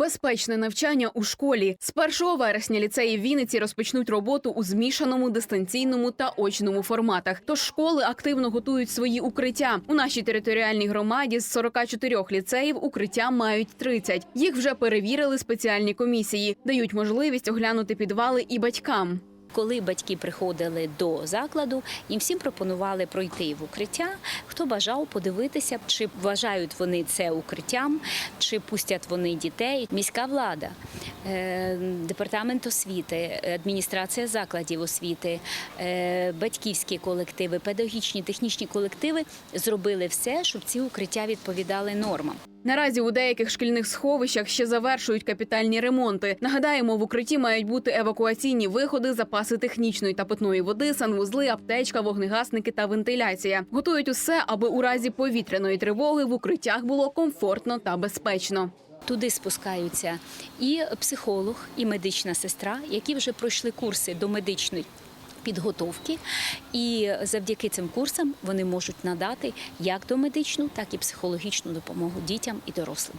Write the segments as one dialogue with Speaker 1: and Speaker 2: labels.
Speaker 1: Безпечне навчання у школі з 1 вересня ліцеї Вінниці розпочнуть роботу у змішаному дистанційному та очному форматах. Тож школи активно готують свої укриття. У нашій територіальній громаді з 44 ліцеїв укриття мають 30. Їх вже перевірили спеціальні комісії, дають можливість оглянути підвали і батькам.
Speaker 2: Коли батьки приходили до закладу, їм всім пропонували пройти в укриття. Хто бажав подивитися, чи вважають вони це укриттям, чи пустять вони дітей. Міська влада, е, департамент освіти, адміністрація закладів освіти, е, батьківські колективи, педагогічні технічні колективи зробили все, щоб ці укриття відповідали нормам.
Speaker 1: Наразі у деяких шкільних сховищах ще завершують капітальні ремонти. Нагадаємо, в укритті мають бути евакуаційні виходи, запаси технічної та питної води, санвузли, аптечка, вогнегасники та вентиляція. Готують усе, аби у разі повітряної тривоги в укриттях було комфортно та безпечно.
Speaker 2: Туди спускаються і психолог, і медична сестра, які вже пройшли курси до медичної підготовки, і завдяки цим курсам вони можуть надати як домедичну, так і психологічну допомогу дітям і дорослим.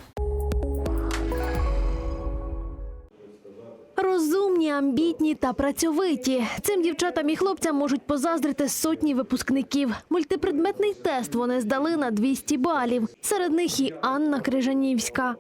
Speaker 3: Розумні, амбітні та працьовиті. Цим дівчатам і хлопцям можуть позаздрити сотні випускників. Мультипредметний тест вони здали на 200 балів. Серед них і Анна Крижанівська.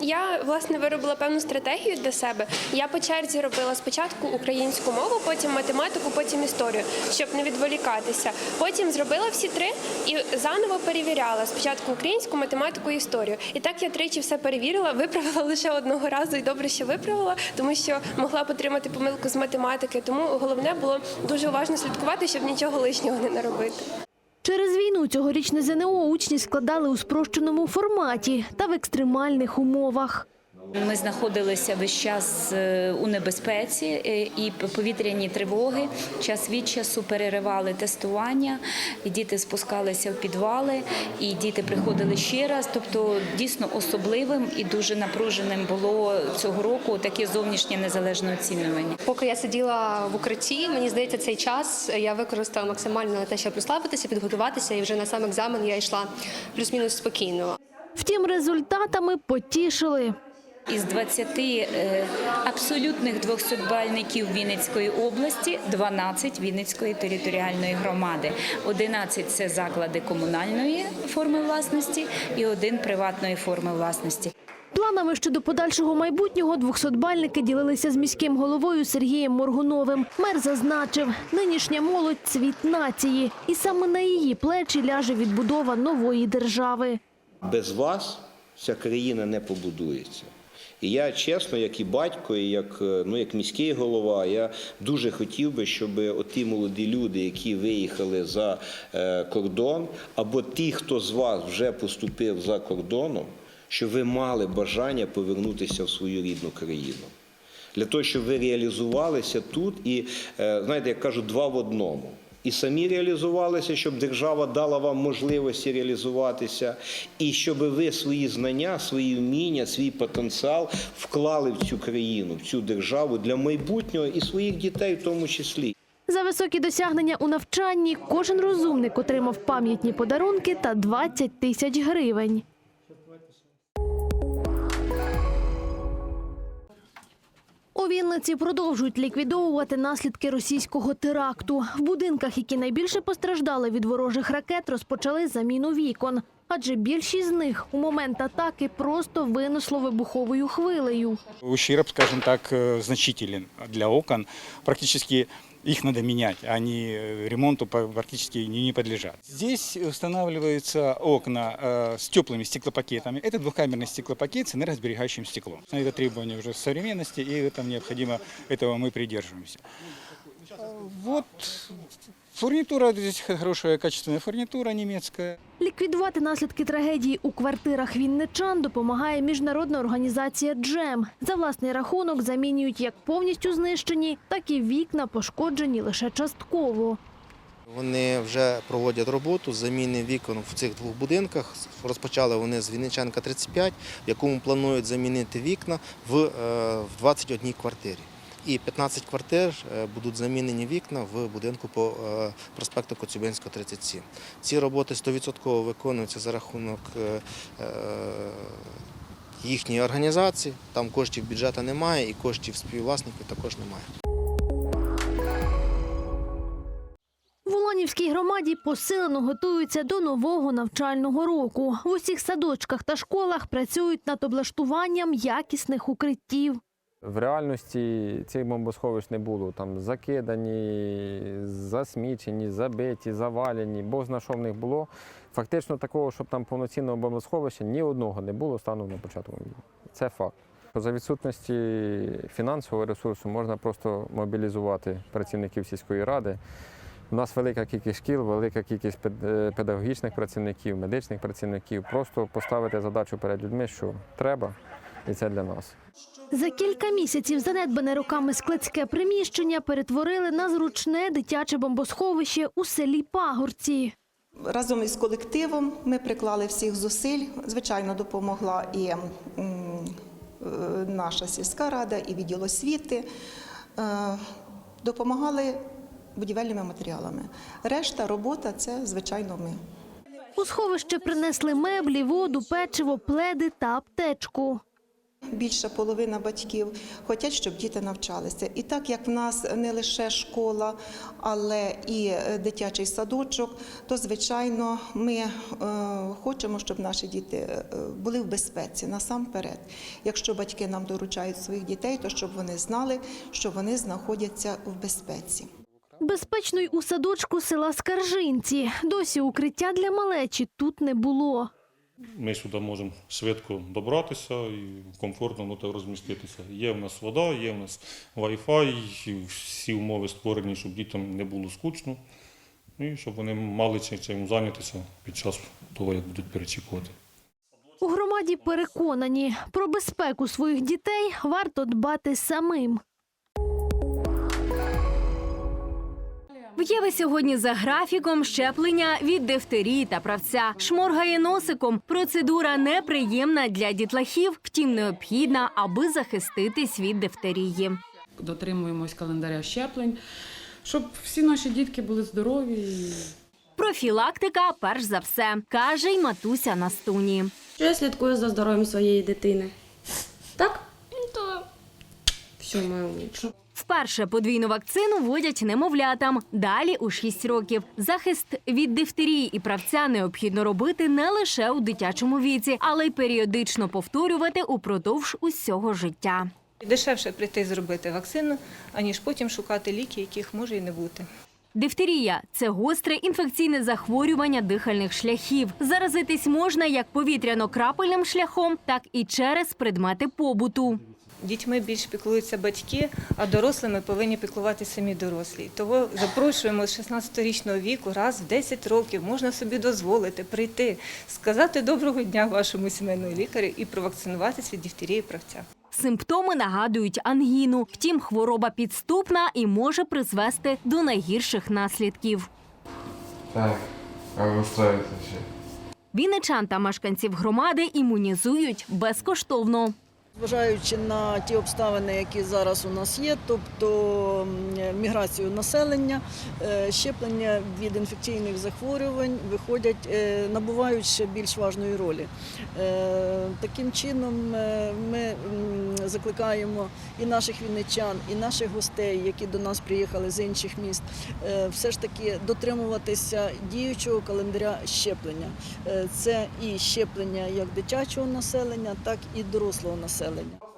Speaker 4: Я власне виробила певну стратегію для себе. Я по черзі робила спочатку українську мову, потім математику, потім історію, щоб не відволікатися. Потім зробила всі три і заново перевіряла спочатку українську, математику і історію. І так я тричі все перевірила, виправила лише одного разу, і добре, що виправила, тому що могла потримати помилку з математики. Тому головне було дуже уважно слідкувати, щоб нічого лишнього не наробити.
Speaker 3: Через війну цьогорічне ЗНО учні складали у спрощеному форматі та в екстремальних умовах.
Speaker 2: Ми знаходилися весь час е, у небезпеці е, і повітряні тривоги. Час від часу переривали тестування, і діти спускалися в підвали, і діти приходили ще раз. Тобто дійсно особливим і дуже напруженим було цього року таке зовнішнє незалежне оцінювання.
Speaker 5: Поки я сиділа в укритті, мені здається, цей час я використала максимально на те, щоб розслабитися, підготуватися, і вже на сам екзамен я йшла плюс-мінус спокійно.
Speaker 3: Втім, результатами потішили.
Speaker 2: Із 20 е, абсолютних 200-бальників Вінницької області 12 Вінницької територіальної громади. 11 – це заклади комунальної форми власності і один приватної форми власності.
Speaker 3: Планами щодо подальшого майбутнього двохсотбальники ділилися з міським головою Сергієм Моргуновим. Мер зазначив, нинішня молодь – цвіт нації, і саме на її плечі ляже відбудова нової держави.
Speaker 6: без вас ця країна не побудується. І я чесно, як і батько, і як, е, ну, як міський голова, я дуже хотів би, щоб оті молоді люди, які виїхали за е, кордон, або ті, хто з вас вже поступив за кордоном, щоб ви мали бажання повернутися в свою рідну країну. Для того, щоб ви реалізувалися тут і, е, знаєте, як кажуть, два в одному. І самі реалізувалися, щоб держава дала вам можливості реалізуватися, і щоб ви свої знання, свої вміння, свій потенціал вклали в цю країну, в цю державу для майбутнього і своїх дітей в тому числі.
Speaker 3: За високі досягнення у навчанні кожен розумник отримав пам'ятні подарунки та 20 тисяч гривень. У Вінниці продовжують ліквідовувати наслідки російського теракту. В будинках, які найбільше постраждали від ворожих ракет, розпочали заміну вікон. Адже більшість з них у момент атаки просто винесло вибуховою хвилею.
Speaker 7: Ущерб, скажем так, э, значителен для окон. Практически их надо менять, они э, ремонту по- практически не не подлежат. Здесь устанавливаются окна э, с теплыми стеклопакетами. Это двухкамерный стеклопакет с энергосберегающим стеклом. Это требование уже современности, и это необходимо, этого мы придерживаемся. Вот фурнитура, здесь хорошая качественная фурнитура немецкая.
Speaker 3: Ліквідувати наслідки трагедії у квартирах вінничан допомагає міжнародна організація «Джем». За власний рахунок замінюють як повністю знищені, так і вікна пошкоджені лише частково.
Speaker 8: Вони вже проводять роботу з заміни вікон в цих двох будинках. Розпочали вони з Вінниченка 35, в якому планують замінити вікна е, в 21 квартирі. І 15 квартир е, будуть замінені вікна в будинку по е, проспекту Коцюбинського, 37. Ці роботи 100% виконуються за рахунок е, їхньої організації. Там коштів бюджету немає і коштів співвласників також немає.
Speaker 3: В Уланівській громаді посилено готуються до нового навчального року. В усіх садочках та школах працюють над облаштуванням якісних укриттів.
Speaker 9: В реальності цих бомбосховищ не було. Там закидані, засмічені, забиті, завалені, бог зна, що в них було. Фактично такого, щоб там повноцінного бомбосховища ні одного не було станом на початку війни. Це факт. За відсутності фінансового ресурсу можна просто мобілізувати працівників сільської ради. У нас велика кількість шкіл, велика кількість е, педагогічних працівників, медичних працівників. Просто поставити задачу перед людьми, що треба, і це для нас.
Speaker 3: За кілька місяців занедбане роками складське приміщення перетворили на зручне дитяче бомбосховище у селі Пагорці.
Speaker 10: Разом із колективом ми приклали всіх зусиль. Звичайно, допомогла і е, наша сільська рада, і відділ освіти. Е, Допомагали будівельними матеріалами. Решта робота це, звичайно, ми.
Speaker 3: У сховище принесли меблі, воду, печиво, пледи та аптечку.
Speaker 10: Більша половина батьків хочуть, щоб діти навчалися. І так як в нас не лише школа, але і е, дитячий садочок, то звичайно ми е, хочемо, щоб наші діти е, були в безпеці насамперед. Якщо батьки нам доручають своїх дітей, то щоб вони знали, що вони знаходяться в безпеці.
Speaker 3: Безпечно й у садочку села Скаржинці. Досі укриття для малечі тут не було.
Speaker 11: Ми сюди можемо швидко добратися і комфортно ну, розміститися. Є в нас вода, є в нас Wi-Fi, всі умови створені, щоб дітям не було скучно, і щоб вони мали чим зайнятися під час того, як будуть перечікувати.
Speaker 3: У громаді переконані, про безпеку своїх дітей варто дбати самим.
Speaker 12: В Єви сьогодні за графіком щеплення від дифтерії та правця. Шморгає носиком. Процедура неприємна для дітлахів, втім необхідна, аби захиститись від дифтерії.
Speaker 13: дотримуємось календаря щеплень, щоб всі наші дітки були здорові.
Speaker 12: Профілактика, перш за все, каже й матуся Настуні.
Speaker 4: Що я слідкую за здоров'ям своєї дитини. Так? Так. Все, моя умничка.
Speaker 12: Вперше подвійну вакцину вводять немовлятам. Далі у 6 років. Захист від дифтерії і правця необхідно робити не лише у дитячому віці, але й періодично повторювати упродовж усього життя.
Speaker 14: Дешевше прийти зробити вакцину, аніж потім шукати ліки, яких може і не бути.
Speaker 12: Дифтерія це гостре інфекційне захворювання дихальних шляхів. Заразитись можна як повітряно-крапельним шляхом, так і через предмети побуту.
Speaker 14: Дітьми більш піклуються батьки, а дорослими повинні піклувати самі дорослі. Того запрошуємо з 16-річного віку раз в 10 років можна собі дозволити прийти, сказати доброго дня вашому сімейному лікарю і провакцинуватись від дифтерії і правця.
Speaker 12: Симптоми нагадують ангіну. Втім, хвороба підступна і може призвести до найгірших наслідків.
Speaker 9: Так, а ще.
Speaker 12: Вінничан та мешканців громади імунізують безкоштовно.
Speaker 13: Зважаючи на ті обставини, які зараз у нас є, тобто міграцію населення, е, щеплення від інфекційних захворювань виходять, е, набувають ще більш важної ролі. Е, Таким чином ми закликаємо і наших вінничан, і наших гостей, які до нас приїхали з інших міст, все ж таки дотримуватися діючого календаря щеплення. Це і щеплення як дитячого населення, так і дорослого населення.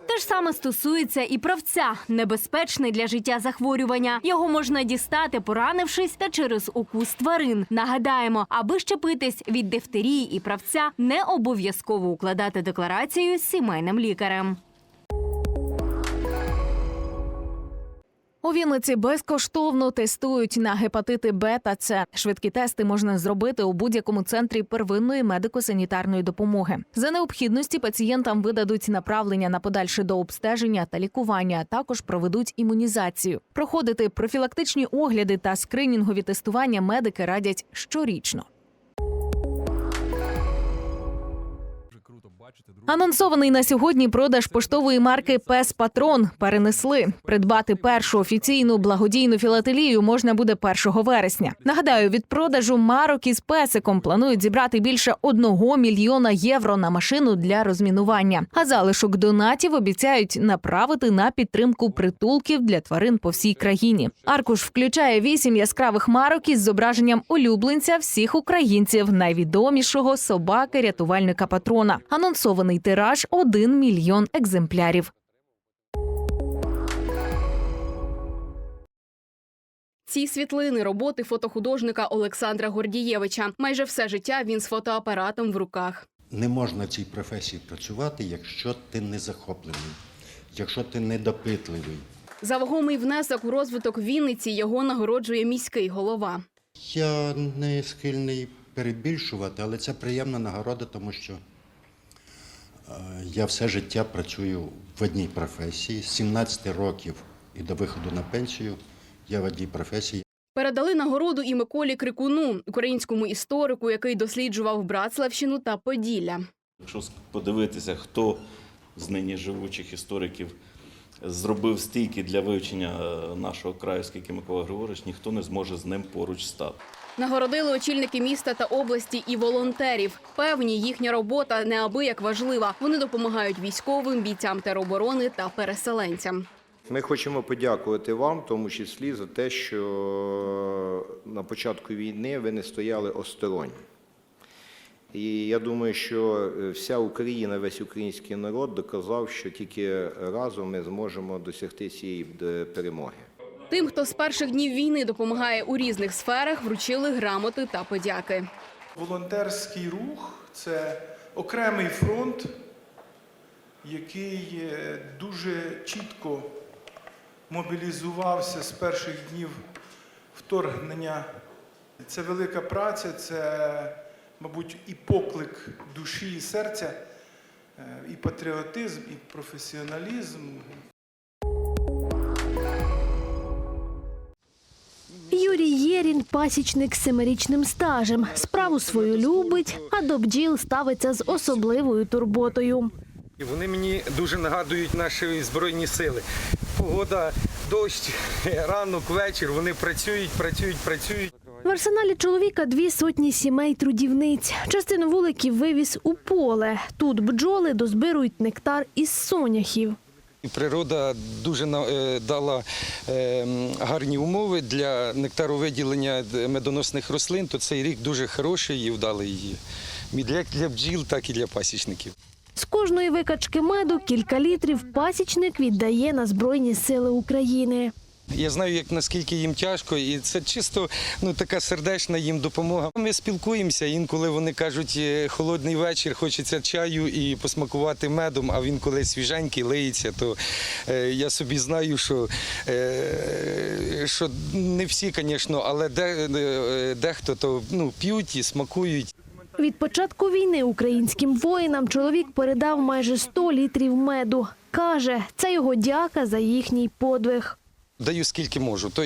Speaker 12: Те ж саме стосується і правця небезпечний для життя захворювання. Його можна дістати, поранившись та через укус тварин. Нагадаємо, аби щепитись від дифтерії і правця, не обов'язково укладати декларацію з сімейним лікарем.
Speaker 15: У Вінниці безкоштовно тестують на гепатити Б та С. Швидкі тести можна зробити у будь-якому центрі первинної медико-санітарної допомоги. За необхідності пацієнтам видадуть направлення на подальше до обстеження та лікування, а також проведуть імунізацію. Проходити профілактичні огляди та скринінгові тестування медики радять щорічно.
Speaker 9: Анонсований на сьогодні продаж поштової марки Пес Патрон перенесли. Придбати першу офіційну благодійну філателію можна буде 1 вересня. Нагадаю, від продажу марок із песиком планують зібрати більше одного мільйона євро на машину для розмінування. А залишок донатів обіцяють направити на підтримку притулків для тварин по всій країні. Аркуш включає вісім яскравих марок із зображенням улюбленця всіх українців, найвідомішого собаки рятувальника патрона. Анонсований тираж 1 мільйон екземплярів.
Speaker 1: Ці світлини роботи фотохудожника Олександра Гордієвича. Майже все життя він з фотоапаратом в руках.
Speaker 16: Не можна в цій професії працювати, якщо ти не захоплений, якщо ти недопитливий.
Speaker 1: За вагомий внесок у розвиток Вінниці його нагороджує міський голова.
Speaker 16: Я не схильний перебільшувати, але це приємна нагорода, тому що я все життя працюю в одній професії. З 17 років і до виходу на пенсію я в одній професії.
Speaker 1: Передали нагороду і Миколі Крикуну, українському історику, який досліджував Братславщину та Поділля.
Speaker 17: Якщо подивитися, хто з нині живучих істориків зробив стільки для вивчення е, нашого краю, скільки Микола Григорович, ніхто не зможе з ним поруч стати.
Speaker 1: Нагородили очільники міста та області і волонтерів. Певні, їхня робота неабияк важлива. Вони допомагають військовим, бійцям тероборони та переселенцям.
Speaker 6: Ми хочемо подякувати вам, в тому числі за те, що на початку війни ви не стояли осторонь. І я думаю, що вся Україна, весь український народ доказав, що тільки разом ми зможемо досягти цієї е, перемоги.
Speaker 1: Тим, хто з перших днів війни допомагає у різних сферах, вручили грамоти та подяки.
Speaker 18: Волонтерський рух це окремий фронт, який е, дуже чітко мобілізувався з перших днів вторгнення. Це велика праця, це, мабуть, і поклик душі і серця, е, і патріотизм, і професіоналізм,
Speaker 3: Єрін пасічник з семирічним стажем. Справу свою любить, а до бджіл ставиться з особливою турботою.
Speaker 19: Вони мені дуже нагадують наші збройні сили. Погода, дощ, ранок, вечір. Вони працюють, працюють, працюють.
Speaker 3: В арсеналі чоловіка дві сотні сімей трудівниць. Частину вуликів вивіз у поле. Тут бджоли дозбирують нектар із соняхів.
Speaker 19: Природа дуже е, дала е, гарні умови для нектаровиділення медоносних рослин, то цей рік дуже хороший і вдалий її. Як для бджіл, так і для пасічників.
Speaker 3: З кожної викачки меду кілька літрів пасічник віддає на Збройні сили України.
Speaker 19: Я знаю, як наскільки їм тяжко, і це чисто ну така сердечна їм допомога. Ми спілкуємося. Інколи вони кажуть, «Е, холодний вечір, хочеться чаю і посмакувати медом. А він коли свіженький лиється, то е, я собі знаю, що, е, що не всі, звісно, але де, е, дехто то ну п'ють і смакують.
Speaker 3: Від початку війни українським воїнам чоловік передав майже 100 літрів меду. Каже, це його дяка за їхній подвиг.
Speaker 19: Даю скільки можу. Тобто,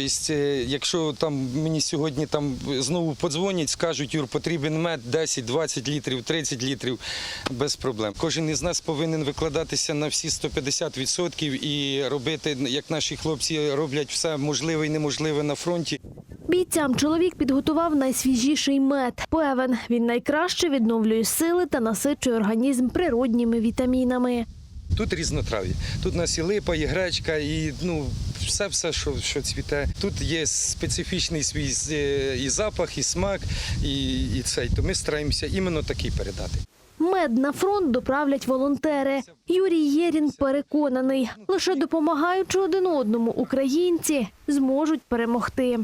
Speaker 19: якщо там мені сьогодні там знову подзвонять, скажуть, Юр, потрібен мед 10, 20 літрів, 30 літрів, без проблем. Кожен із нас повинен викладатися на всі 150% і робити, як наші хлопці роблять все можливе і неможливе на фронті.
Speaker 3: Бійцям чоловік підготував найсвіжіший мед. Певен, він найкраще відновлює сили та насичує організм природніми вітамінами.
Speaker 19: Тут різнотрав'я. Тут у нас і липа, і гречка, і ну все, все, що, що цвіте. Тут є специфічний свій е, і запах, і смак, і, і цей. То ми стараємося іменно такий передати.
Speaker 3: Мед на фронт доправлять волонтери. Юрій Єрін переконаний, лише допомагаючи один одному, українці зможуть перемогти.